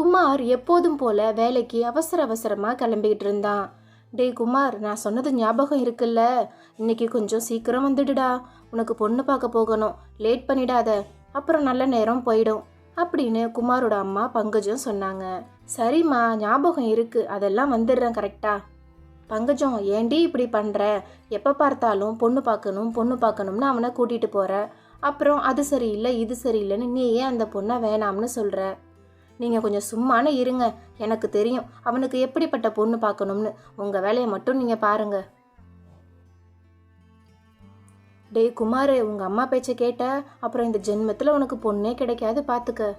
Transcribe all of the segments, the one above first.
குமார் எப்போதும் போல வேலைக்கு அவசர அவசரமாக கிளம்பிக்கிட்டு இருந்தான். டேய் குமார் நான் சொன்னது ஞாபகம் இருக்குல்ல? இன்னைக்கு கொஞ்சம் சீக்கிரம் வந்துடுடா. உனக்கு பொண்ணு பார்க்க போகணும். லேட் பண்ணிடாத. அப்புறம் நல்ல நேரம் போயிடும். அப்படின்னு குமாரோட அம்மா பங்கஜம் சொன்னாங்க. சரிம்மா ஞாபகம் இருக்கு. அதெல்லாம் வந்துடுறேன் கரெக்டா? பங்கஜம் ஏண்டி இப்படி பண்ணுற எப்போ பார்த்தாலும் பொண்ணு பார்க்கணும் பொண்ணு பார்க்கணும்னு அவனை கூட்டிகிட்டு போகிற அப்புறம் அது சரியில்லை இது சரியில்லைன்னு நீ ஏன் அந்த பொண்ணை வேணாம்னு சொல்கிற நீங்கள் கொஞ்சம் சும்மானே இருங்க. எனக்கு தெரியும். அவனுக்கு எப்படிப்பட்ட பொண்ணு பார்க்கணும்னு. உங்கள் வேலையை மட்டும் நீங்கள் பாருங்க. டேய் குமார் உங்கள் அம்மா பேச்சை கேட்ட? அப்புறம் இந்த ஜென்மத்தில் உனக்கு பொண்ணே கிடைக்காது பார்த்துக்க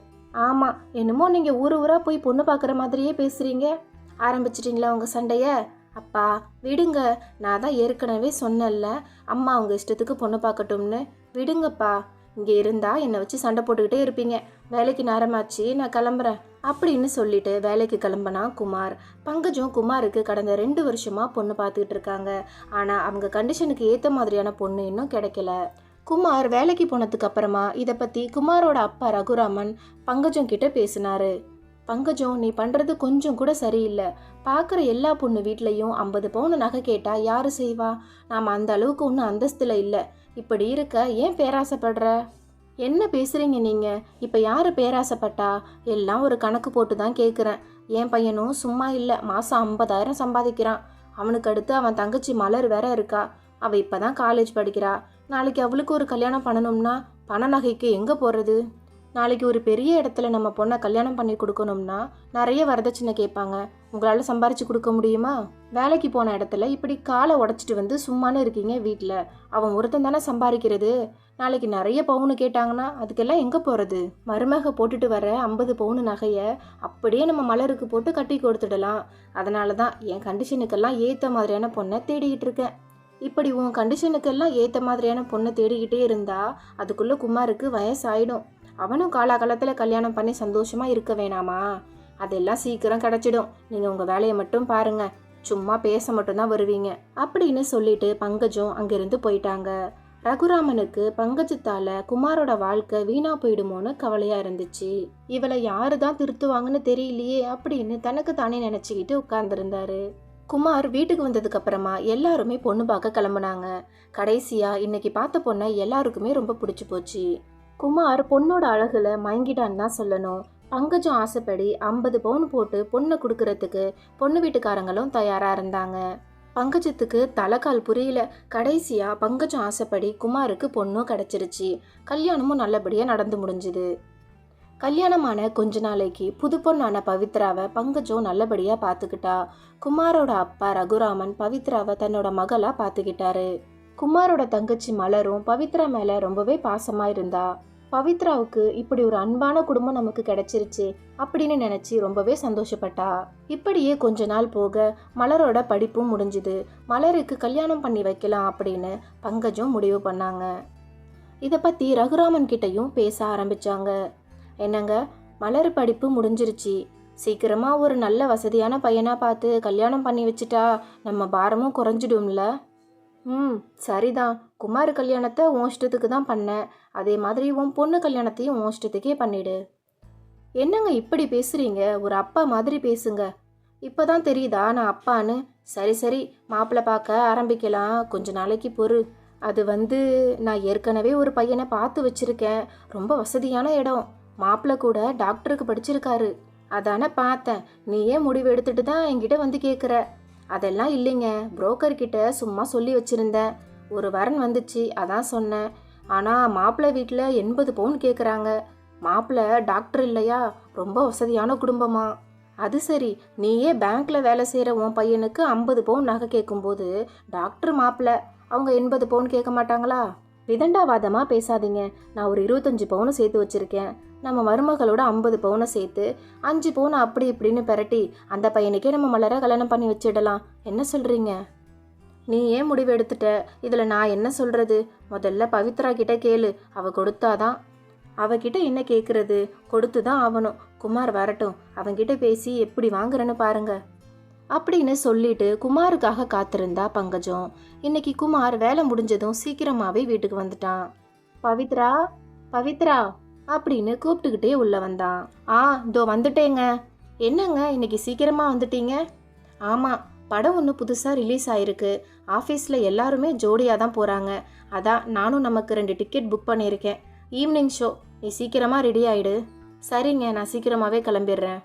ஆமாம் என்னமோ நீங்கள் ஊர் ஊராக போய் பொண்ணு பார்க்குற மாதிரியே பேசுகிறீங்க ஆரம்பிச்சிட்டிங்களா உங்கள் சண்டையை? அப்பா விடுங்க. நான் தான் ஏற்கனவே சொன்னேன்ல. அம்மா அவங்க இஷ்டத்துக்கு பொண்ணு பார்க்கட்டும்னு. விடுங்கப்பா. இங்கே இருந்தால் என்னை வச்சு சண்டை போட்டுக்கிட்டே இருப்பீங்க. வேலைக்கு நேரமாச்சு நான் கிளம்புறேன். அப்படின்னு சொல்லிட்டு வேலைக்கு கிளம்புனா குமார். பங்கஜும் குமாருக்கு கடந்த ரெண்டு வருஷமாக பொண்ணு பார்த்துக்கிட்டு இருக்காங்க. ஆனால் அவங்க கண்டிஷனுக்கு ஏற்ற மாதிரியான பொண்ணு இன்னும் கிடைக்கல. குமார் வேலைக்கு போனதுக்கு அப்புறமா இதை பற்றி குமாரோட அப்பா ரகுராமன் பங்கஜம் கிட்ட பேசினாரு. பங்கஜம் நீ பண்ணுறது கொஞ்சம் கூட சரியில்லை. பார்க்குற எல்லா பொண்ணு வீட்லேயும் ஐம்பது பவுன் நகை கேட்டால் யார் செய்வா? நாம் அந்த அளவுக்கு ஒன்றும் அந்தஸ்தில் இல்லை. இப்படி இருக்க ஏன் பேராசைப்படுற? என்ன பேசுகிறீங்க நீங்கள் இப்போ யார் பேராசைப்பட்டா? எல்லாம் ஒரு கணக்கு போட்டு தான் கேட்குறேன் என் பையனும் சும்மா இல்லை மாதம் ஐம்பதாயிரம் சம்பாதிக்கிறான். அவனுக்கு அடுத்து அவன் தங்கச்சி மலர் வேற இருக்கா. அவள் இப்போ தான் காலேஜ் படிக்கிறா. நாளைக்கு அவளுக்கு ஒரு கல்யாணம் பண்ணணும்னா பண நகைக்கு எங்கே போகிறது நாளைக்கு ஒரு பெரிய இடத்துல நம்ம பொண்ணை கல்யாணம் பண்ணி கொடுக்கணும்னா நிறைய வரதட்சணை கேட்பாங்க. உங்களால் சம்பாரிச்சு கொடுக்க முடியுமா? வேலைக்கு போன இடத்துல இப்படி காலை உடச்சிட்டு வந்து சும்மானு இருக்கீங்க வீட்டில் அவன் ஒருத்தன் தானே சம்பாதிக்கிறது? நாளைக்கு நிறைய பவுனு கேட்டாங்கன்னா அதுக்கெல்லாம் எங்கே போகிறது மருமக போட்டுட்டு வர ஐம்பது பவுனு நகையை அப்படியே நம்ம மலருக்கு போட்டு கட்டி கொடுத்துடலாம். அதனால தான் என் கண்டிஷனுக்கெல்லாம் ஏற்ற மாதிரியான பொண்ணை தேடிக்கிட்டு இருக்கேன். இப்படி உன் கண்டிஷனுக்கெல்லாம் ஏற்ற மாதிரியான பொண்ணை தேடிக்கிட்டே இருந்தா அதுக்குள்ளே குமாருக்கு வயசாயிடும். அவனும் காலாகாலத்தில் கல்யாணம் பண்ணி சந்தோஷமாக இருக்க வேணாமா? அதெல்லாம் சீக்கிரம் கிடச்சிடும். நீங்கள் உங்கள் வேலையை மட்டும் பாருங்க. சும்மா பேச மட்டும்தான் வருவீங்க. அப்படின்னு சொல்லிட்டு பங்கஜும் அங்கிருந்து போயிட்டாங்க. ரகுராமனுக்கு பங்கஜத்தால குமாரோட வாழ்க்கை வீணா போயிடுமோன்னு கவலையா இருந்துச்சு. இவளை யாரு தான் திருத்துவாங்கன்னு தெரியலையே அப்படின்னு தனக்கு தானே நினைச்சுக்கிட்டு உட்கார்ந்துருந்தாரு. குமார் வீட்டுக்கு வந்ததுக்கு அப்புறமா எல்லாருமே பொண்ணு பார்க்க கிளம்புனாங்க. கடைசியா இன்னைக்கு பார்த்த பொண்ணை எல்லாருக்குமே ரொம்ப பிடிச்சி போச்சு. குமார் பொண்ணோட அழகில் மயங்கிட்டான்னு தான் சொல்லணும். பங்கஜம் ஆசைப்படி ஐம்பது பவுன் போட்டு பொண்ணை கொடுக்கறதுக்கு பொண்ணு வீட்டுக்காரங்களும் தயாராக இருந்தாங்க. பங்கஜத்துக்கு தலைக்கால் புரியல. கடைசியாக பங்கஜம் ஆசைப்படி குமாருக்கு பொண்ணும் கிடச்சிருச்சு. கல்யாணமும் நல்லபடியாக நடந்து முடிஞ்சுது. கல்யாணமான கொஞ்ச நாளைக்கு புது பொண்ணான பவித்ராவை பங்கஜம் நல்லபடியாக பார்த்துக்கிட்டா குமாரோட அப்பா ரகுராமன் பவித்ராவை தன்னோட மகளாக பார்த்துக்கிட்டாரு குமாரோட தங்கச்சி மலரும் பவித்ரா மேலே ரொம்பவே பாசமாக இருந்தா. பவித்ராவுக்கு இப்படி ஒரு அன்பான குடும்பம் நமக்கு கிடைச்சிருச்சு அப்படின்னு நினச்சி ரொம்பவே சந்தோஷப்பட்டா. இப்படியே கொஞ்ச நாள் போக மலரோட படிப்பும் முடிஞ்சுது. மலருக்கு கல்யாணம் பண்ணி வைக்கலாம் அப்படின்னு பங்கஜம் முடிவு பண்ணாங்க. இதை பற்றி ரகுராமன் கிட்டையும் பேச ஆரம்பிச்சாங்க. என்னங்க மலர் படிப்பு முடிஞ்சிருச்சு. சீக்கிரமாக ஒரு நல்ல வசதியான பையனாக பார்த்து கல்யாணம் பண்ணி வச்சுட்டா நம்ம பாரமும் குறைஞ்சிடும்ல? ம் சரிதான். குமார் கல்யாணத்தை உன் இஷ்டத்துக்கு தான் பண்ணேன். அதே மாதிரி உன் பொண்ணு கல்யாணத்தையும் உன் இஷ்டத்துக்கே பண்ணிடு. என்னங்க இப்படி பேசுறீங்க? ஒரு அப்பா மாதிரி பேசுங்க. இப்போதான் தெரியுதா நான் அப்பான்னு? சரி சரி மாப்பிள்ளை பார்க்க ஆரம்பிக்கலாம். கொஞ்ச நாளைக்கு பொறு. அது வந்து நான் ஏற்கனவே ஒரு பையனை பார்த்து வச்சிருக்கேன். ரொம்ப வசதியான இடம். மாப்பிள்ளை கூட டாக்டருக்கு படிச்சிருக்காரு. அதானே பார்த்தேன். நீயே முடிவு எடுத்துட்டு தான் என்கிட்ட வந்து கேட்குற அதெல்லாம் இல்லைங்க. புரோக்கர்கிட்ட சும்மா சொல்லி வச்சிருந்தேன். ஒரு வரன் வந்துச்சு. அதான் சொன்னேன். ஆனால் மாப்பிள்ளை வீட்டில் எண்பது பவுன் கேட்குறாங்க மாப்பிள்ளை டாக்டர் இல்லையா? ரொம்ப வசதியான குடும்பமா? அது சரி நீயே பேங்க்ல வேலை செய்கிற உன் பையனுக்கு ஐம்பது பவுன் நகை கேட்கும்போது டாக்டர் மாப்பிள்ளை அவங்க எண்பது பவுன் கேட்க மாட்டாங்களா? விதண்டாவாதமாக பேசாதீங்க. நான் ஒரு இருபத்தஞ்சு பவுனை சேர்த்து வச்சுருக்கேன். நம்ம மருமகளோட ஐம்பது பவுனை சேர்த்து அஞ்சு பவுனை அப்படி இப்படின்னு பெரட்டி அந்த பையனுக்கே நம்ம மலர கல்யாணம் பண்ணி வச்சிடலாம். என்ன சொல்கிறீங்க நீ ஏன் முடிவு எடுத்துட்ட? இதில் நான் என்ன சொல்கிறது முதல்ல பவித்ரா கிட்ட கேளு. அவ கொடுத்தாதான். அவகிட்ட என்ன கேட்குறது கொடுத்து தான் ஆகணும். குமார் வரட்டும். அவங்கிட்ட பேசி எப்படி வாங்குறேன்னு பாருங்க. அப்படின்னு சொல்லிட்டு குமாருக்காக காத்திருந்தா பங்கஜம். இன்னைக்கு குமார் வேலை முடிஞ்சதும் சீக்கிரமாகவே வீட்டுக்கு வந்துட்டான். பவித்ரா? பவித்ரா? அப்படின்னு கூப்பிட்டுக்கிட்டே உள்ளே வந்தான். ஆ இதோ வந்துட்டேங்க. என்னங்க இன்னைக்கு சீக்கிரமாக வந்துட்டீங்க? ஆமாம் படம் ஒன்று புதுசாக ரிலீஸ் ஆயிருக்கு. ஆஃபீஸில் எல்லாருமே ஜோடியாக தான் போகிறாங்க அதான் நானும் நமக்கு ரெண்டு டிக்கெட் புக் பண்ணியிருக்கேன். ஈவினிங் ஷோ நீ சீக்கிரமாக ரெடி ஆகிடு சரிங்க நான் சீக்கிரமாகவே கிளம்பிடுறேன்.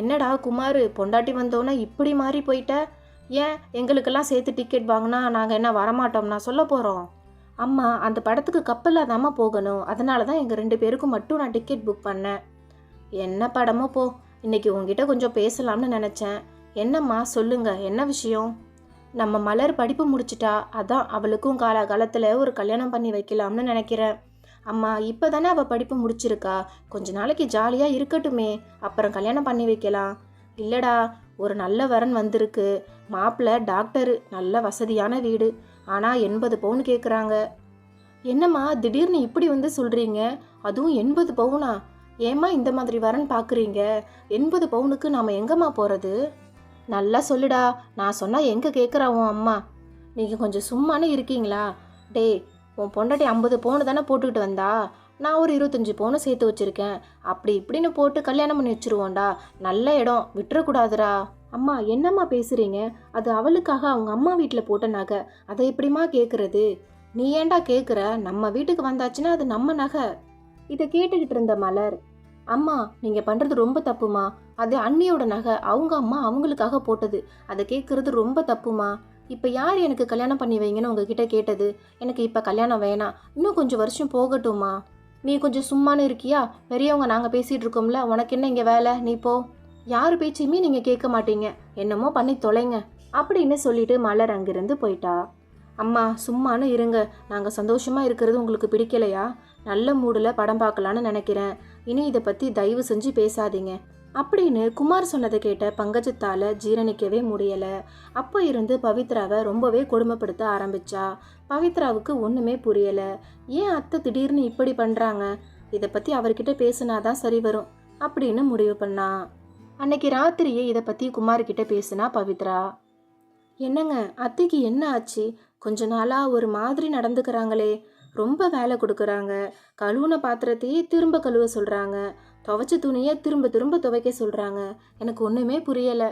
என்னடா குமார் பொண்டாட்டி வந்தோன்னே இப்படி மாறி போயிட்ட? ஏன் எங்களுக்கெல்லாம் சேர்த்து டிக்கெட் வாங்கினா நாங்கள் என்ன வரமாட்டோம்னா சொல்ல போகிறோம் அம்மா அந்த படத்துக்கு கப்பலில் தாம்மா போகணும். அதனால தான் எங்கள் ரெண்டு பேருக்கும் மட்டும் நான் டிக்கெட் புக் பண்ணேன். என்ன படமோ போ. இன்னைக்கு உங்ககிட்ட கொஞ்சம் பேசலாம்னு நினச்சேன். என்னம்மா சொல்லுங்க என்ன விஷயம்? நம்ம மலர் படிப்பு முடிச்சிட்டா அதான் அவளுக்கும் காலகாலத்தில் ஒரு கல்யாணம் பண்ணி வைக்கலாம்னு நினைக்கிறேன். அம்மா இப்போ தானே அவள் படிப்பு முடிச்சிருக்கா? கொஞ்ச நாளைக்கு ஜாலியாக இருக்கட்டுமே அப்புறம் கல்யாணம் பண்ணி வைக்கலாம். இல்லைடா ஒரு நல்ல வரன் வந்திருக்கு. மாப்பிள்ளை டாக்டரு நல்ல வசதியான வீடு. ஆனால் எண்பது பவுன் கேட்குறாங்க என்னம்மா திடீர்னு இப்படி வந்து சொல்கிறீங்க அதுவும் எண்பது பவுனா? ஏம்மா இந்த மாதிரி வரன் பார்க்குறீங்க எண்பது பவுனுக்கு நாம் எங்கம்மா போகிறது நல்லா சொல்லுடா. நான் சொன்னால் எங்கே கேட்குறா உன் அம்மா? நீங்கள் கொஞ்சம் சும்மானே இருக்கீங்களா? டேய் உன் பொண்டாட்டி ஐம்பது பவுனு தானே போட்டுக்கிட்டு வந்தா? நான் ஒரு இருபத்தஞ்சி பவுனை சேர்த்து வச்சுருக்கேன். அப்படி இப்படின்னு போட்டு கல்யாணம் பண்ணி வச்சுருவோண்டா நல்ல இடம். விட்டுறக்கூடாதுடா. அம்மா என்னம்மா பேசுகிறீங்க அது அவளுக்காக அவங்க அம்மா வீட்டில் போட்ட நகை. அதை எப்படிம்மா கேட்குறது நீ ஏன்டா கேட்குற நம்ம வீட்டுக்கு வந்தாச்சுன்னா அது நம்ம நகை. இதை கேட்டுக்கிட்டு இருந்த மலர் அம்மா நீங்கள் பண்ணுறது ரொம்ப தப்புமா? அது அண்ணியோட நகை அவங்க அம்மா அவங்களுக்காக போட்டது. அதை கேட்குறது ரொம்ப தப்புமா? இப்போ யார் எனக்கு கல்யாணம் பண்ணி வைங்கன்னு உங்ககிட்ட கேட்டது? எனக்கு இப்போ கல்யாணம் வேணாம். இன்னும் கொஞ்சம் வருஷம் போகட்டும்மா நீ கொஞ்சம் சும்மானு இருக்கியா? பெரியவங்க நாங்கள் பேசிகிட்டு இருக்கோம்ல உனக்கு என்ன இங்கே வேலை? நீ போ. யார் பேச்சையுமே நீங்கள் கேட்க மாட்டீங்க. என்னமோ பண்ணி தொலைங்க. அப்படின்னு சொல்லிட்டு மலர் அங்கிருந்து போயிட்டா. அம்மா சும்மானு இருங்க. நாங்கள் சந்தோஷமாக இருக்கிறது உங்களுக்கு பிடிக்கலையா? நல்ல மூடில் படம் பார்க்கலான்னு நினைக்கிறேன். இனி இதை பற்றி தயவு செஞ்சு பேசாதீங்க. அப்படின்னு குமார் சொன்னதை கேட்ட பங்கஜத்தால் ஜீரணிக்கவே முடியலை. அப்போ இருந்து பவித்ராவை ரொம்பவே கொடுமைப்படுத்த ஆரம்பிச்சா. பவித்ராவுக்கு ஒன்றுமே புரியலை. ஏன் அத்தை திடீர்னு இப்படி பண்ணுறாங்க இதை பற்றி அவர்கிட்ட பேசுனாதான் சரி வரும் அப்படின்னு முடிவு பண்ணா. அன்னைக்கு ராத்திரியே இதை பற்றி குமார்கிட்ட பேசினா பவித்ரா. என்னங்க அத்தைக்கு என்ன ஆச்சு? கொஞ்ச நாளாக ஒரு மாதிரி நடந்துக்கிறாங்களே. ரொம்ப வேலை கொடுக்குறாங்க. கழுவுன பாத்திரத்தையே திரும்ப கழுவ சொல்கிறாங்க துவைச்ச துணியை திரும்ப திரும்ப துவைக்க சொல்கிறாங்க எனக்கு ஒன்றுமே புரியலை.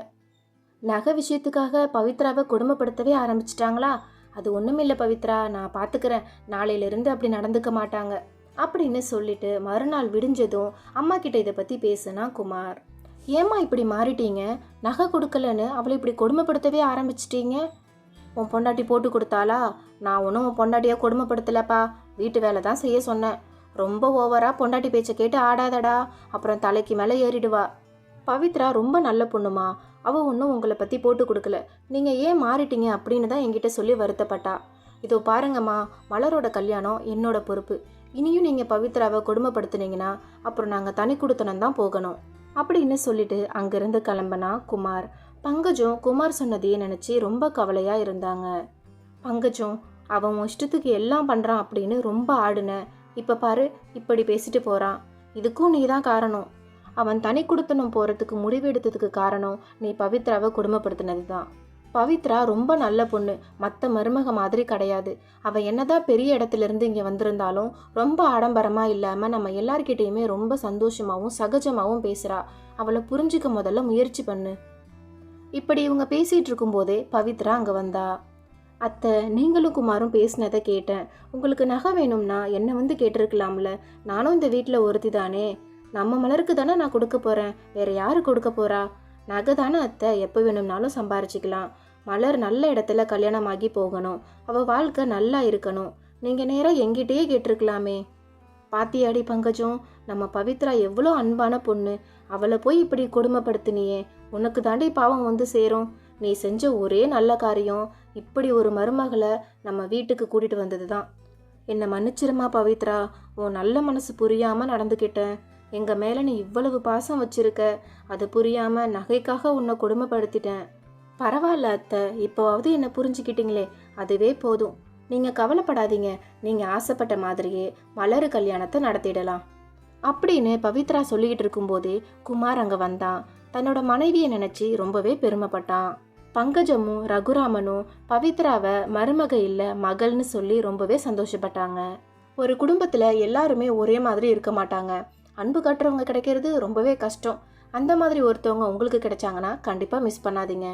நகை விஷயத்துக்காக பவித்ராவை கொடுமைப்படுத்தவே ஆரம்பிச்சிட்டாங்களா? அது ஒன்றுமில்லை பவித்ரா. நான் பார்த்துக்கிறேன் நாளையிலேருந்து அப்படி நடந்துக்க மாட்டாங்க. அப்படின்னு சொல்லிட்டு மறுநாள் விடிஞ்சதும் அம்மா கிட்ட இதை பற்றி பேசுனா குமார் ஏம்மா இப்படி மாறிட்டீங்க? நகை கொடுக்கலன்னு அவளை இப்படி கொடுமைப்படுத்தவே ஆரம்பிச்சிட்டீங்க? உன் பொண்டாட்டி போட்டு கொடுத்தாளா? நான் ஒன்றும் உன் பொண்டாட்டியை கொடுமைப்படுத்தலப்பா. வீட்டு வேலை தான் செய்ய சொன்னேன். ரொம்ப ஓவராக பொண்டாட்டி பேச்சை கேட்டு ஆடாதடா. அப்புறம் தலைக்கு மேலே ஏறிடுவா. பவித்ரா ரொம்ப நல்ல பொண்ணுமா. அவள் ஒன்றும் உங்களை பற்றி போட்டு கொடுக்கல. நீங்கள் ஏன் மாறிட்டீங்க அப்படின்னு தான் என்கிட்ட சொல்லி வருத்தப்பட்டா. இதோ பாருங்கம்மா மலரோட கல்யாணம் என்னோட பொறுப்பு. இனியும் நீங்கள் பவித்ராவை கொடுமைப்படுத்துனீங்கன்னா அப்புறம் நாங்கள் தனி கொடுத்தனம் தான் போகணும். அப்படின்னு சொல்லிட்டு அங்கிருந்து கிளம்புனா குமார். பங்கஜும் குமார் சொன்னதையே நினச்சி ரொம்ப கவலையாக இருந்தாங்க. பங்கஜும் அவன் உன் இஷ்டத்துக்கு எல்லாம் பண்ணுறான் அப்படின்னு ரொம்ப ஆடுன. இப்போ பாரு இப்படி பேசிட்டு போகிறான் இதுக்கும் நீ தான் காரணம். அவன் தனி கொடுத்தனும் போகிறதுக்கு முடிவு எடுத்ததுக்கு காரணம் நீ பவித்ராவை கொடுமைப்படுத்தினது தான் பவித்ரா ரொம்ப நல்ல பொண்ணு. மற்ற மருமக மாதிரி கிடையாது. அவள் என்னதான் பெரிய இடத்துல இருந்து இங்கே வந்திருந்தாலும் ரொம்ப ஆடம்பரமாக இல்லாமல் நம்ம எல்லார்கிட்டேயுமே ரொம்ப சந்தோஷமாகவும் சகஜமாகவும் பேசுகிறா அவளை புரிஞ்சுக்க முதல்ல முயற்சி பண்ணு. இப்படி இவங்க பேசிகிட்டு இருக்கும்போதே பவித்ரா அங்கே வந்தா. அத்தை நீங்களும் குமாரும் பேசினதை கேட்டேன். உங்களுக்கு நகை வேணும்னா என்னை வந்து கேட்டிருக்கலாம்ல? நானும் இந்த வீட்டில் ஒருத்தி தானே. நம்ம மலருக்கு தானே நான் கொடுக்க போகிறேன் வேற யார் கொடுக்க போகிறா நகை தானே அத்தை. எப்போ வேணும்னாலும் சம்பாரிச்சிக்கலாம். மலர் நல்ல இடத்துல கல்யாணமாகி போகணும். அவள் வாழ்க்கை நல்லா இருக்கணும். நீங்கள் நேராக எங்கிட்டேயே கேட்டிருக்கலாமே. பாத்தியாடி பங்கஜம் நம்ம பவித்ரா எவ்வளோ அன்பான பொண்ணு. அவளை போய் இப்படி கொடுமைப்படுத்தினியே. உனக்கு தாண்டி பாவம் வந்து சேரும். நீ செஞ்ச ஒரே நல்ல காரியம் இப்படி ஒரு மருமகளை நம்ம வீட்டுக்கு கூட்டிகிட்டு வந்தது தான் என்னை மன்னிச்சிருமா பவித்ரா. உன் நல்ல மனசு புரியாமல் நடந்துக்கிட்டேன் எங்கள் மேலே நீ இவ்வளவு பாசம் வச்சிருக்க. அது புரியாமல் நகைக்காக உன்னை கொடுமைப்படுத்திட்டேன். பரவாயில்ல அத்தை. இப்போவாவது என்னை புரிஞ்சுக்கிட்டீங்களே. அதுவே போதும். நீங்கள் கவலைப்படாதீங்க. நீங்கள் ஆசைப்பட்ட மாதிரியே மலரு கல்யாணத்தை நடத்திடலாம். அப்படின்னு பவித்ரா சொல்லிக்கிட்டு இருக்கும்போதே குமார் அங்கே வந்தான். தன்னோட மனைவியை நினச்சி ரொம்பவே பெருமைப்பட்டான். பங்கஜமும் ரகுராமனும் பவித்ராவை மருமக இல்லை மகள்னு சொல்லி ரொம்பவே சந்தோஷப்பட்டாங்க. ஒரு குடும்பத்தில் எல்லாருமே ஒரே மாதிரி இருக்க மாட்டாங்க. அன்பு காட்டுறவங்க கிடைக்கிறது ரொம்பவே கஷ்டம். அந்த மாதிரி ஒருத்தவங்க உங்களுக்கு கிடைச்சாங்கன்னா கண்டிப்பாக மிஸ் பண்ணாதீங்க.